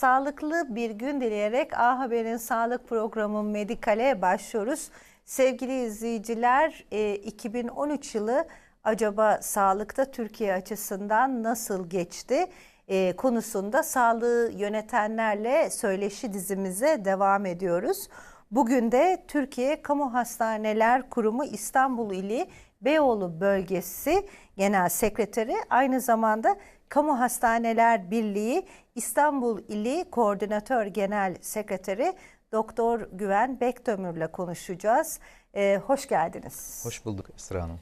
Sağlıklı bir gün dileyerek A Haber'in sağlık programı Medikal'e başlıyoruz. Sevgili izleyiciler, e, 2013 yılı acaba sağlıkta Türkiye açısından nasıl geçti? E, konusunda sağlığı yönetenlerle söyleşi dizimize devam ediyoruz. Bugün de Türkiye Kamu Hastaneler Kurumu İstanbul İli Beyoğlu Bölgesi Genel Sekreteri aynı zamanda Kamu Hastaneler Birliği İstanbul İli Koordinatör Genel Sekreteri Doktor Güven Bektömür'le konuşacağız. Ee, hoş geldiniz. Hoş bulduk Esra Hanım.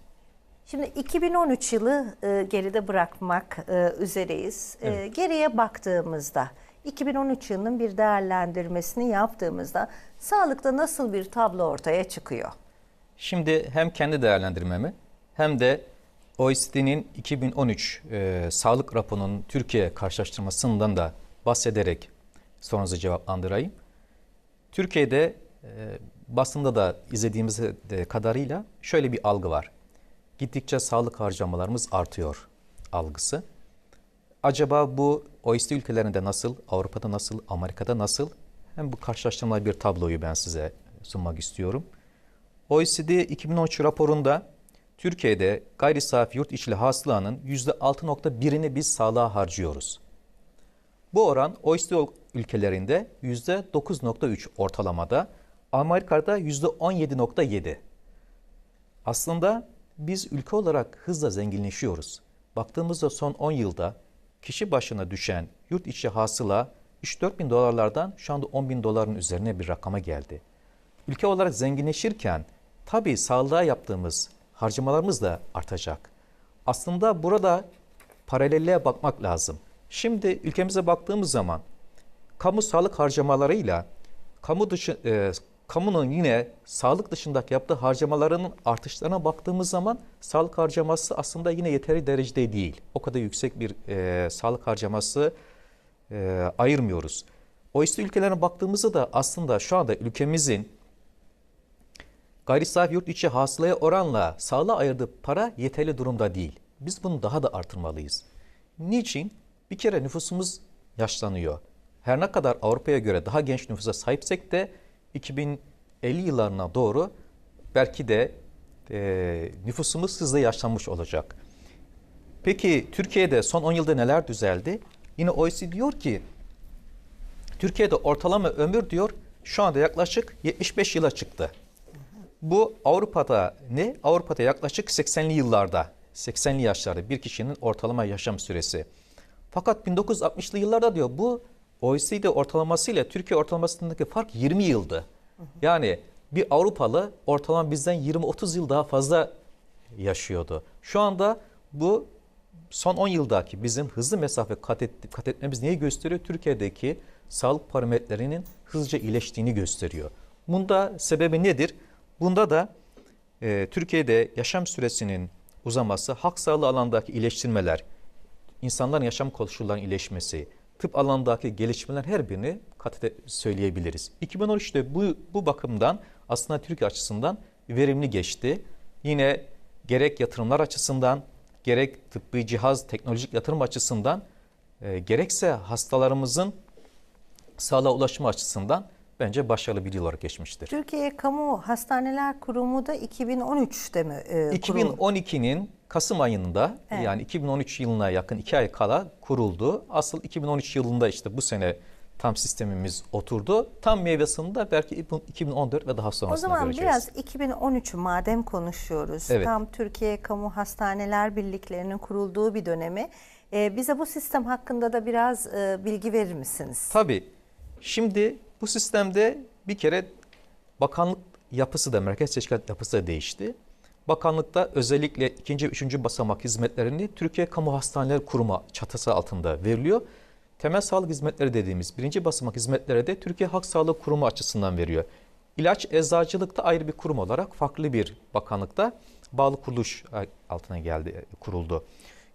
Şimdi 2013 yılı e, geride bırakmak e, üzereyiz. E, Evet. geriye baktığımızda 2013 yılının bir değerlendirmesini yaptığımızda sağlıkta nasıl bir tablo ortaya çıkıyor? Şimdi hem kendi değerlendirmemi hem de OECD'nin 2013 e, sağlık raporunun Türkiye karşılaştırmasından da bahsederek sorunuzu cevaplandırayım. Türkiye'de e, basında da izlediğimiz kadarıyla şöyle bir algı var. Gittikçe sağlık harcamalarımız artıyor algısı. Acaba bu OECD ülkelerinde nasıl, Avrupa'da nasıl, Amerika'da nasıl? Hem bu karşılaştırmalı bir tabloyu ben size sunmak istiyorum. OECD 2013 raporunda Türkiye'de gayri safi yurt içli hasılanın %6.1'ini biz sağlığa harcıyoruz. Bu oran OECD ülkelerinde %9.3 ortalamada, Amerika'da %17.7. Aslında biz ülke olarak hızla zenginleşiyoruz. Baktığımızda son 10 yılda kişi başına düşen yurt içi hasıla 3-4 bin dolarlardan şu anda 10 bin doların üzerine bir rakama geldi. Ülke olarak zenginleşirken tabii sağlığa yaptığımız harcamalarımız da artacak. Aslında burada paralelliğe bakmak lazım. Şimdi ülkemize baktığımız zaman kamu sağlık harcamalarıyla kamu dışı e, kamunun yine sağlık dışındaki yaptığı harcamalarının artışlarına baktığımız zaman sağlık harcaması aslında yine yeteri derecede değil. O kadar yüksek bir e, sağlık harcaması e, ayırmıyoruz. OECD ülkelerine baktığımızda da aslında şu anda ülkemizin gayri safi yurt içi hasılaya oranla sağlığa ayırdığı para yeterli durumda değil. Biz bunu daha da artırmalıyız. Niçin? Bir kere nüfusumuz yaşlanıyor. Her ne kadar Avrupa'ya göre daha genç nüfusa sahipsek de 2050 yıllarına doğru belki de e, nüfusumuz hızla yaşlanmış olacak. Peki Türkiye'de son 10 yılda neler düzeldi? Yine OECD diyor ki Türkiye'de ortalama ömür diyor şu anda yaklaşık 75 yıla çıktı. Bu Avrupa'da ne? Avrupa'da yaklaşık 80'li yıllarda, 80'li yaşlarda bir kişinin ortalama yaşam süresi. Fakat 1960'lı yıllarda diyor bu OECD ortalamasıyla Türkiye ortalamasındaki fark 20 yıldı. Yani bir Avrupalı ortalama bizden 20-30 yıl daha fazla yaşıyordu. Şu anda bu son 10 yıldaki bizim hızlı mesafe kat, et, kat etmemiz neyi gösteriyor? Türkiye'deki sağlık parametrelerinin hızlıca iyileştiğini gösteriyor. Bunda sebebi nedir? Bunda da e, Türkiye'de yaşam süresinin uzaması, hak sağlığı alandaki iyileştirmeler, insanların yaşam koşullarının iyileşmesi, tıp alanındaki gelişmeler her birini kat ede- söyleyebiliriz. 2013'te bu, bu bakımdan aslında Türkiye açısından verimli geçti. Yine gerek yatırımlar açısından, gerek tıbbi cihaz, teknolojik yatırım açısından, e, gerekse hastalarımızın sağlığa ulaşma açısından bence başarılı bir yıl olarak geçmiştir. Türkiye Kamu Hastaneler Kurumu da 2013'te mi e, kuruldu? 2012'nin Kasım ayında Evet. yani 2013 yılına yakın iki ay kala kuruldu. Asıl 2013 yılında işte bu sene tam sistemimiz oturdu. Tam meyvesini de belki 2014 ve daha O sonrasında zaman göreceğiz. biraz 2013'ü madem konuşuyoruz, Evet. tam Türkiye Kamu Hastaneler Birliklerinin kurulduğu bir dönemi, e, bize bu sistem hakkında da biraz e, bilgi verir misiniz? Tabii. Şimdi bu sistemde bir kere bakanlık yapısı da merkez teşkilat yapısı da değişti. Bakanlıkta özellikle ikinci ve üçüncü basamak hizmetlerini Türkiye Kamu Hastaneleri Kurumu çatısı altında veriliyor. Temel sağlık hizmetleri dediğimiz birinci basamak hizmetlere de Türkiye Halk Sağlığı Kurumu açısından veriyor. İlaç eczacılıkta ayrı bir kurum olarak farklı bir bakanlıkta bağlı kuruluş altına geldi, kuruldu.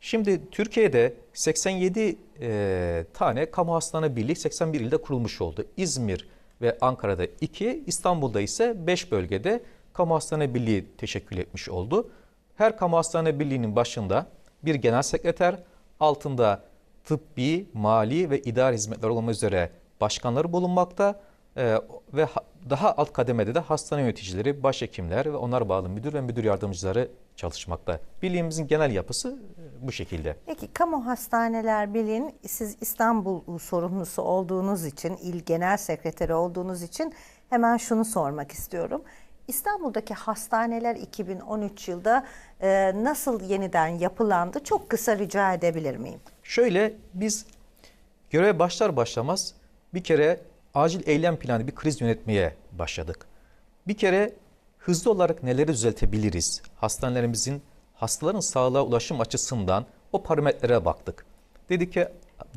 Şimdi Türkiye'de 87 e, tane kamu hastane birliği 81 ilde kurulmuş oldu. İzmir ve Ankara'da 2, İstanbul'da ise 5 bölgede kamu hastane birliği teşekkül etmiş oldu. Her kamu hastane birliğinin başında bir genel sekreter, altında tıbbi, mali ve idari hizmetler olmak üzere başkanları bulunmakta e, ve daha alt kademede de hastane yöneticileri, başhekimler ve onlar bağlı müdür ve müdür yardımcıları çalışmakta. Birliğimizin genel yapısı e, bu şekilde. Peki Kamu Hastaneler Birliği'nin siz İstanbul sorumlusu olduğunuz için, il genel sekreteri olduğunuz için hemen şunu sormak istiyorum. İstanbul'daki hastaneler 2013 yılda e, nasıl yeniden yapılandı? Çok kısa rica edebilir miyim? Şöyle biz göreve başlar başlamaz bir kere acil eylem planı bir kriz yönetmeye başladık. Bir kere hızlı olarak neleri düzeltebiliriz? Hastanelerimizin hastaların sağlığa ulaşım açısından o parametrelere baktık. Dedik ki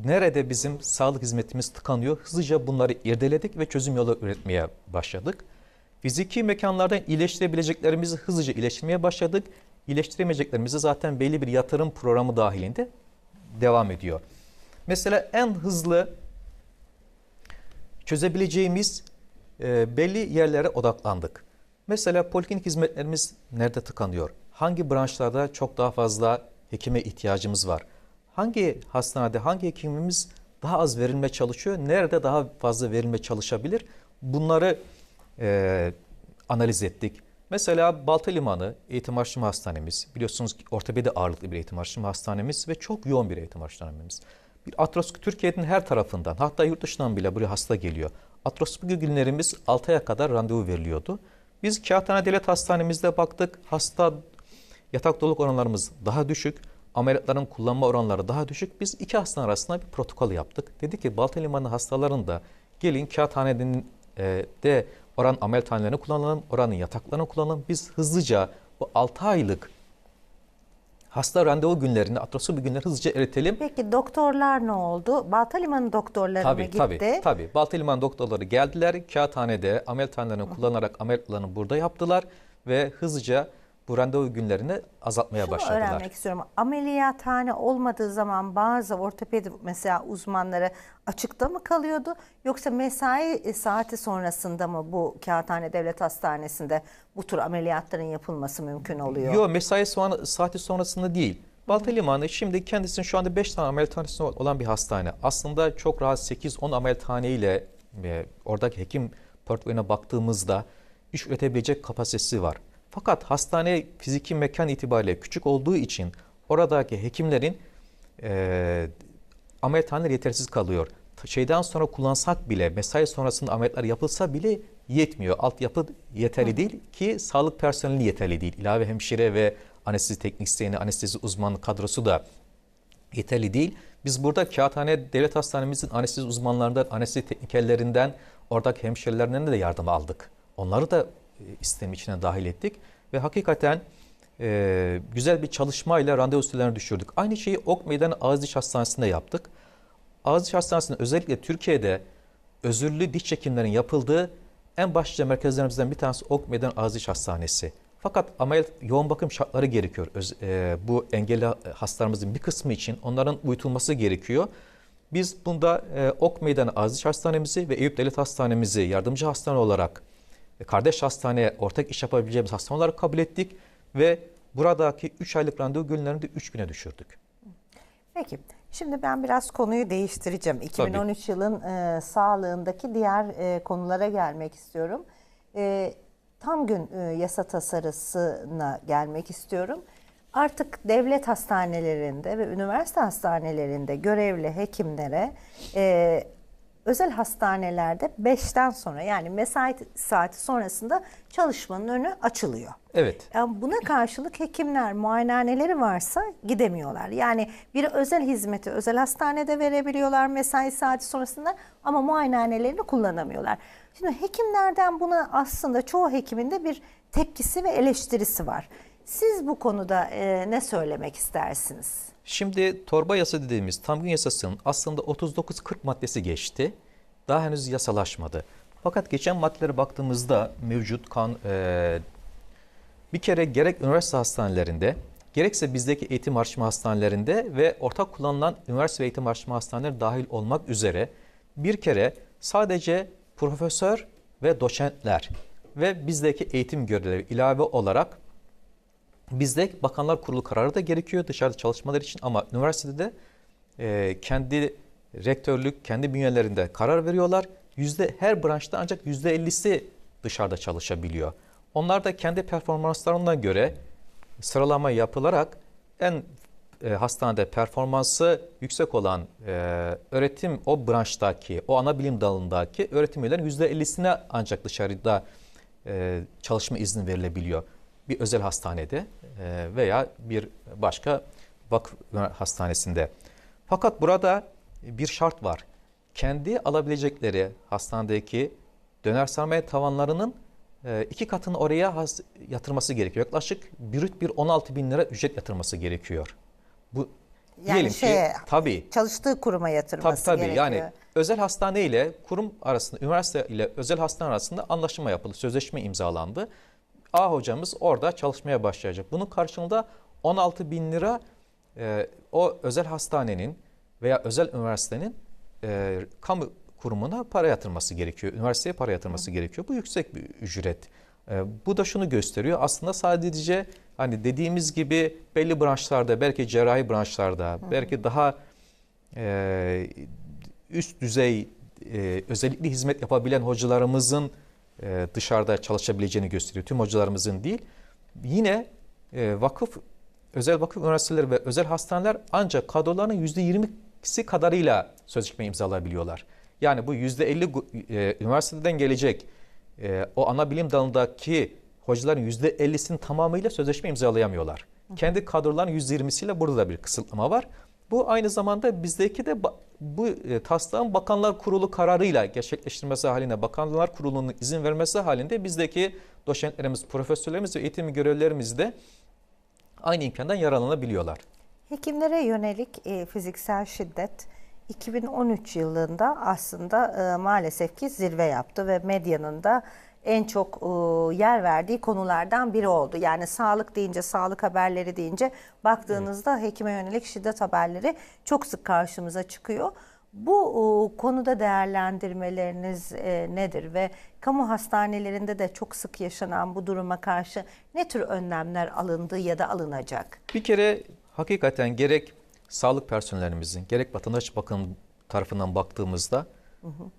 nerede bizim sağlık hizmetimiz tıkanıyor? Hızlıca bunları irdeledik ve çözüm yolu üretmeye başladık. Fiziki mekanlardan iyileştirebileceklerimizi hızlıca iyileştirmeye başladık. İyileştiremeyeceklerimizi zaten belli bir yatırım programı dahilinde devam ediyor. Mesela en hızlı çözebileceğimiz e, belli yerlere odaklandık. Mesela poliklinik hizmetlerimiz nerede tıkanıyor? Hangi branşlarda çok daha fazla hekime ihtiyacımız var? Hangi hastanede hangi hekimimiz daha az verilme çalışıyor? Nerede daha fazla verilme çalışabilir? Bunları e, analiz ettik. Mesela Balta Limanı Eğitim Araştırma Hastanemiz biliyorsunuz ki ortopedi ağırlıklı bir eğitim araştırma hastanemiz ve çok yoğun bir eğitim hastanemiz. Bir atroskopi Türkiye'nin her tarafından hatta yurt dışından bile buraya hasta geliyor. Atroskopi günlerimiz 6 aya kadar randevu veriliyordu. Biz Kağıthane Devlet Hastanemizde baktık. Hasta yatak doluluk oranlarımız daha düşük. Ameliyatların kullanma oranları daha düşük. Biz iki hastane arasında bir protokol yaptık. Dedi ki Balta Limanı hastaların gelin Kağıthane'nin e, de oran ameliyathanelerini kullanalım, oranın yataklarını kullanalım. Biz hızlıca bu 6 aylık hasta randevu günlerini, atroskopi günlerini hızlıca eritelim. Peki doktorlar ne oldu? Baltaliman'ın doktorları mı Tabii gitti? tabii tabii. Baltaliman doktorları geldiler. Kağıthanede ameliyathanelerini kullanarak ameliyatlarını burada yaptılar ve hızlıca bu randevu günlerini azaltmaya Şunu başladılar. öğrenmek istiyorum. Ameliyathane olmadığı zaman bazı ortopedi mesela uzmanları açıkta mı kalıyordu? Yoksa mesai saati sonrasında mı bu Kağıthane Devlet Hastanesi'nde bu tür ameliyatların yapılması mümkün oluyor? Yok mesai son, saati sonrasında değil. Balta Limanı şimdi kendisinin şu anda 5 tane ameliyathanesi olan bir hastane. Aslında çok rahat 8-10 ameliyathane ile e, oradaki hekim portföyüne baktığımızda iş üretebilecek kapasitesi var. Fakat hastane fiziki mekan itibariyle küçük olduğu için oradaki hekimlerin e, ameliyathaneler yetersiz kalıyor. Şeyden sonra kullansak bile mesai sonrasında ameliyatlar yapılsa bile yetmiyor. Altyapı yeterli değil ki sağlık personeli yeterli değil. İlave hemşire ve anestezi teknisyeni, anestezi uzmanı kadrosu da yeterli değil. Biz burada Kağıthane Devlet Hastanemizin anestezi uzmanlarından, anestezi teknikerlerinden, oradaki hemşirelerinden de yardım aldık. Onları da e, sistem içine dahil ettik ve hakikaten e, güzel bir çalışmayla randevu sürelerini düşürdük. Aynı şeyi Ok Meydanı Ağız Diş Hastanesi'nde yaptık. Ağız Diş Hastanesi'nde özellikle Türkiye'de özürlü diş çekimlerinin yapıldığı en başlıca merkezlerimizden bir tanesi Ok Meydanı Ağız Diş Hastanesi. Fakat ameliyat yoğun bakım şartları gerekiyor. Öz, e, bu engelli hastalarımızın bir kısmı için onların uyutulması gerekiyor. Biz bunda e, Ok Meydanı Ağız Diş Hastanemizi ve Eyüp Devlet Hastanemizi yardımcı hastane olarak e, kardeş hastaneye ortak iş yapabileceğimiz hastane olarak kabul ettik ve buradaki 3 aylık randevu günlerini de 3 güne düşürdük. Peki. Şimdi ben biraz konuyu değiştireceğim. 2013 yılın e, sağlığındaki diğer e, konulara gelmek istiyorum. E, tam gün e, yasa tasarısına gelmek istiyorum. Artık devlet hastanelerinde ve üniversite hastanelerinde görevli hekimlere e, özel hastanelerde 5'ten sonra yani mesai saati sonrasında çalışmanın önü açılıyor. Evet. Yani buna karşılık hekimler muayenehaneleri varsa gidemiyorlar. Yani bir özel hizmeti özel hastanede verebiliyorlar mesai saati sonrasında ama muayenehanelerini kullanamıyorlar. Şimdi hekimlerden buna aslında çoğu hekimin de bir tepkisi ve eleştirisi var. Siz bu konuda e, ne söylemek istersiniz? Şimdi torba yasa dediğimiz tam gün yasasının aslında 39-40 maddesi geçti. Daha henüz yasalaşmadı. Fakat geçen maddelere baktığımızda mevcut kan e, bir kere gerek üniversite hastanelerinde gerekse bizdeki eğitim araştırma hastanelerinde ve ortak kullanılan üniversite ve eğitim araştırma hastaneleri dahil olmak üzere bir kere sadece profesör ve doçentler ve bizdeki eğitim görevlileri ilave olarak Bizde Bakanlar Kurulu kararı da gerekiyor dışarıda çalışmalar için ama üniversitede de e, kendi rektörlük, kendi bünyelerinde karar veriyorlar. Yüzde her branşta ancak yüzde ellisi dışarıda çalışabiliyor. Onlar da kendi performanslarına göre sıralama yapılarak en e, hastanede performansı yüksek olan e, öğretim o branştaki, o ana bilim dalındaki öğretim üyelerinin %50'sine ancak dışarıda e, çalışma izni verilebiliyor. Bir özel hastanede e, veya bir başka vakıf hastanesinde. Fakat burada bir şart var. Kendi alabilecekleri hastanedeki döner sermaye tavanlarının e, iki katını oraya yatırması gerekiyor. Yaklaşık brüt bir 16 bin lira ücret yatırması gerekiyor. Bu Yani diyelim şeye, ki tabii Çalıştığı kuruma tabii yatırması tabii gerekiyor. yani özel hastane ile kurum arasında üniversite ile özel hastane arasında anlaşma yapıldı. Sözleşme imzalandı. A hocamız orada çalışmaya başlayacak. Bunun karşılığında 16 bin lira e, o özel hastanenin veya özel üniversitenin e, kamu kurumuna para yatırması gerekiyor. Üniversiteye para yatırması gerekiyor. Bu yüksek bir ücret. E, bu da şunu gösteriyor. Aslında sadece hani dediğimiz gibi belli branşlarda, belki cerrahi branşlarda, belki daha e, üst düzey e, özellikle hizmet yapabilen hocalarımızın e, dışarıda çalışabileceğini gösteriyor. Tüm hocalarımızın değil. Yine e, vakıf, özel vakıf üniversiteleri ve özel hastaneler ancak kadrolarının %20'si kadarıyla sözleşme imzalayabiliyorlar. Yani bu %50 gu- e, üniversiteden gelecek e, o ana bilim dalındaki hocaların %50'sinin tamamıyla sözleşme imzalayamıyorlar. Kendi kadrolarının %20'siyle burada da bir kısıtlama var. Bu aynı zamanda bizdeki de bu e, taslağın Bakanlar Kurulu kararıyla gerçekleştirmesi halinde, Bakanlar Kurulu'nun izin vermesi halinde bizdeki doçentlerimiz, profesörlerimiz ve eğitim görevlilerimiz de aynı imkandan yararlanabiliyorlar. Hekimlere yönelik e, fiziksel şiddet 2013 yılında aslında e, maalesef ki zirve yaptı ve medyanın da en çok e, yer verdiği konulardan biri oldu. Yani sağlık deyince, sağlık haberleri deyince baktığınızda hekime yönelik şiddet haberleri çok sık karşımıza çıkıyor. Bu e, konuda değerlendirmeleriniz e, nedir ve kamu hastanelerinde de çok sık yaşanan bu duruma karşı ne tür önlemler alındı ya da alınacak? Bir kere hakikaten gerek sağlık personellerimizin gerek vatandaş bakım tarafından baktığımızda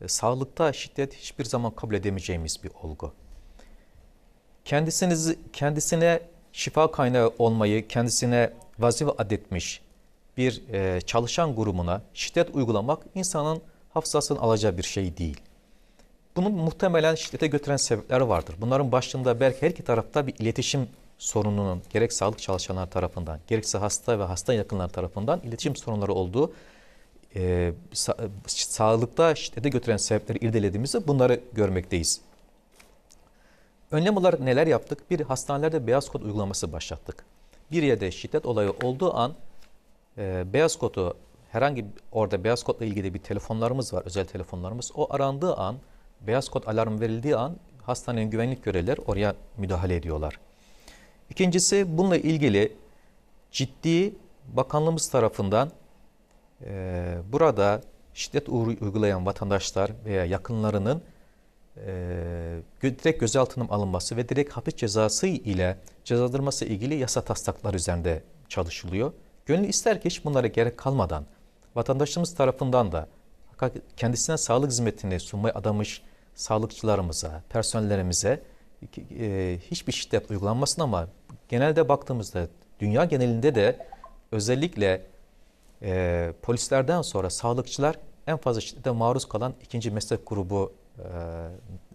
e, sağlıkta şiddet hiçbir zaman kabul edemeyeceğimiz bir olgu. Kendisiniz kendisine şifa kaynağı olmayı kendisine vazife adetmiş bir e, çalışan grubuna şiddet uygulamak insanın hafızasını alacağı bir şey değil. Bunun muhtemelen şiddete götüren sebepler vardır. Bunların başında belki her iki tarafta bir iletişim sorununun gerek sağlık çalışanlar tarafından gerekse hasta ve hasta yakınlar tarafından iletişim sorunları olduğu e, sa- sağlıkta şiddete götüren sebepleri irdelediğimizde bunları görmekteyiz. Önlem olarak neler yaptık? Bir hastanelerde beyaz kod uygulaması başlattık. Bir yerde şiddet olayı olduğu an e, beyaz kodu herhangi orada beyaz kodla ilgili bir telefonlarımız var, özel telefonlarımız. O arandığı an, beyaz kod alarm verildiği an hastanenin güvenlik görevlileri oraya müdahale ediyorlar. İkincisi bununla ilgili ciddi bakanlığımız tarafından e, burada şiddet uygulayan vatandaşlar veya yakınlarının e, gö- direkt gözaltına alınması ve direkt hapis cezası ile cezalandırması ilgili yasa taslaklar üzerinde çalışılıyor. Gönül ister ki hiç bunlara gerek kalmadan vatandaşımız tarafından da kendisine sağlık hizmetini sunmaya adamış sağlıkçılarımıza, personellerimize e, hiçbir şiddet uygulanmasın ama genelde baktığımızda dünya genelinde de özellikle e, polislerden sonra sağlıkçılar en fazla şiddete maruz kalan ikinci meslek grubu e,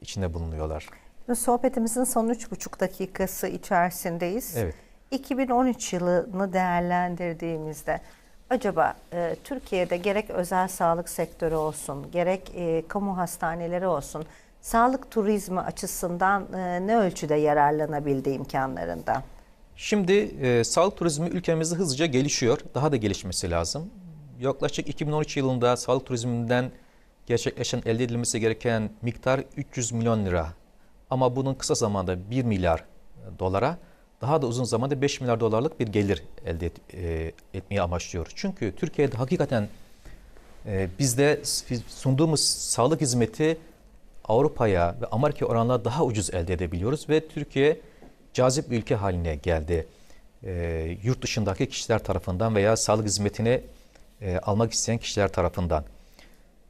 içinde bulunuyorlar. Sohbetimizin son üç buçuk dakikası içerisindeyiz. Evet. 2013 yılını değerlendirdiğimizde acaba e, Türkiye'de gerek özel sağlık sektörü olsun, gerek e, kamu hastaneleri olsun, sağlık turizmi açısından e, ne ölçüde yararlanabildi imkanlarından? Şimdi e, sağlık turizmi ülkemizde hızlıca gelişiyor. Daha da gelişmesi lazım. Yaklaşık 2013 yılında sağlık turizminden gerçekleşen elde edilmesi gereken miktar 300 milyon lira. Ama bunun kısa zamanda 1 milyar dolara, daha da uzun zamanda 5 milyar dolarlık bir gelir elde et, e, etmeyi amaçlıyor. Çünkü Türkiye'de hakikaten e, bizde sunduğumuz sağlık hizmeti Avrupa'ya ve Amerika oranla daha ucuz elde edebiliyoruz ve Türkiye cazip bir ülke haline geldi. E, yurt dışındaki kişiler tarafından veya sağlık hizmetini e, almak isteyen kişiler tarafından.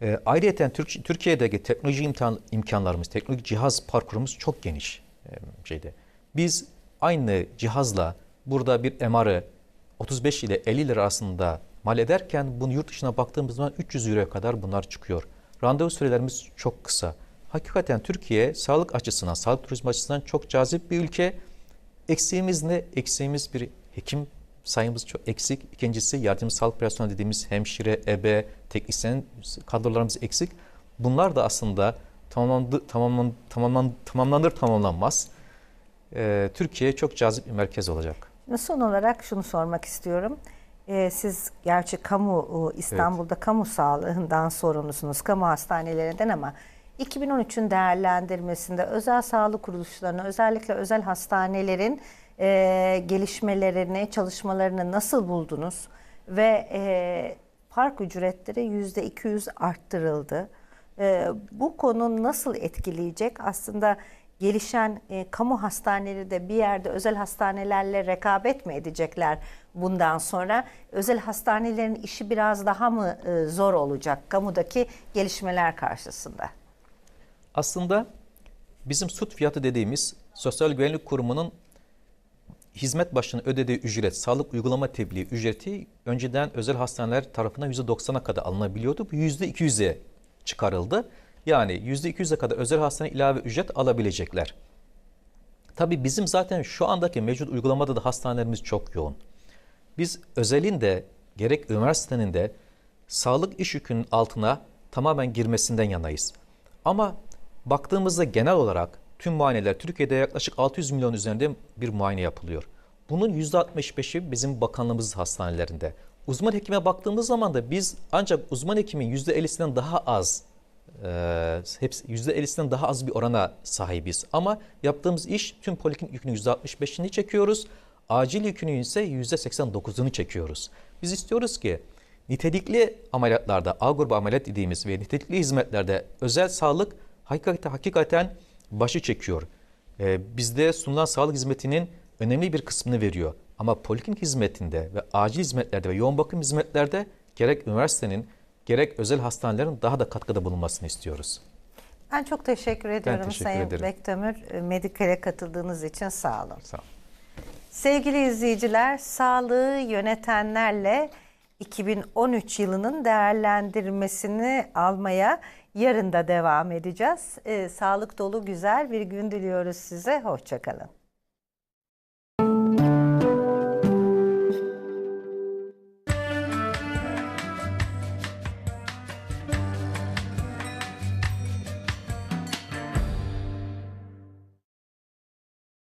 E, ayrıca Türk, Türkiye'deki teknoloji imkan, imkanlarımız, teknolojik cihaz parkurumuz çok geniş e, şeyde. Biz aynı cihazla burada bir MR'ı 35 ile 50 lira arasında mal ederken bunu yurt dışına baktığımız zaman 300 euroya kadar bunlar çıkıyor. Randevu sürelerimiz çok kısa. Hakikaten Türkiye sağlık açısından, sağlık turizmi açısından çok cazip bir ülke. Eksiğimiz ne? Eksiğimiz bir hekim sayımız çok eksik. İkincisi yardımcı sağlık personeli dediğimiz hemşire, ebe, teknisyen kadrolarımız eksik. Bunlar da aslında tamamlandı, tamamlan, tamamlan, tamamlanır tamamlanmaz. Ee, Türkiye çok cazip bir merkez olacak. Son olarak şunu sormak istiyorum. Ee, siz gerçi kamu İstanbul'da kamu sağlığından sorumlusunuz, kamu hastanelerinden ama 2013'ün değerlendirmesinde özel sağlık kuruluşlarını, özellikle özel hastanelerin e, gelişmelerini, çalışmalarını nasıl buldunuz? Ve e, park ücretleri %200 arttırıldı. E, bu konu nasıl etkileyecek? Aslında gelişen e, kamu hastaneleri de bir yerde özel hastanelerle rekabet mi edecekler bundan sonra? Özel hastanelerin işi biraz daha mı e, zor olacak kamudaki gelişmeler karşısında? Aslında bizim SUT fiyatı dediğimiz Sosyal Güvenlik Kurumu'nun hizmet başına ödediği ücret, sağlık uygulama tebliği ücreti önceden özel hastaneler tarafından %90'a kadar alınabiliyordu. Bu %200'e çıkarıldı. Yani %200'e kadar özel hastane ilave ücret alabilecekler. Tabii bizim zaten şu andaki mevcut uygulamada da hastanelerimiz çok yoğun. Biz özelinde gerek üniversitenin de sağlık iş yükünün altına tamamen girmesinden yanayız. Ama baktığımızda genel olarak tüm muayeneler Türkiye'de yaklaşık 600 milyon üzerinde bir muayene yapılıyor. Bunun %65'i bizim bakanlığımız hastanelerinde. Uzman hekime baktığımız zaman da biz ancak uzman hekimin %50'sinden daha az e, hepsi %50'sinden daha az bir orana sahibiz. Ama yaptığımız iş tüm poliklinik yükünün %65'ini çekiyoruz. Acil yükünün ise %89'unu çekiyoruz. Biz istiyoruz ki nitelikli ameliyatlarda, A grubu ameliyat dediğimiz ve nitelikli hizmetlerde özel sağlık hakikaten, hakikaten başı çekiyor. Ee, bizde sunulan sağlık hizmetinin önemli bir kısmını veriyor. Ama poliklinik hizmetinde ve acil hizmetlerde ve yoğun bakım hizmetlerde gerek üniversitenin gerek özel hastanelerin daha da katkıda bulunmasını istiyoruz. Ben çok teşekkür ediyorum teşekkür Sayın ederim. Bektemir. E, Medikal'e katıldığınız için sağ olun. Sağ olun. Sevgili izleyiciler, sağlığı yönetenlerle 2013 yılının değerlendirmesini almaya yarın da devam edeceğiz. Ee, sağlık dolu güzel bir gün diliyoruz size. Hoşçakalın.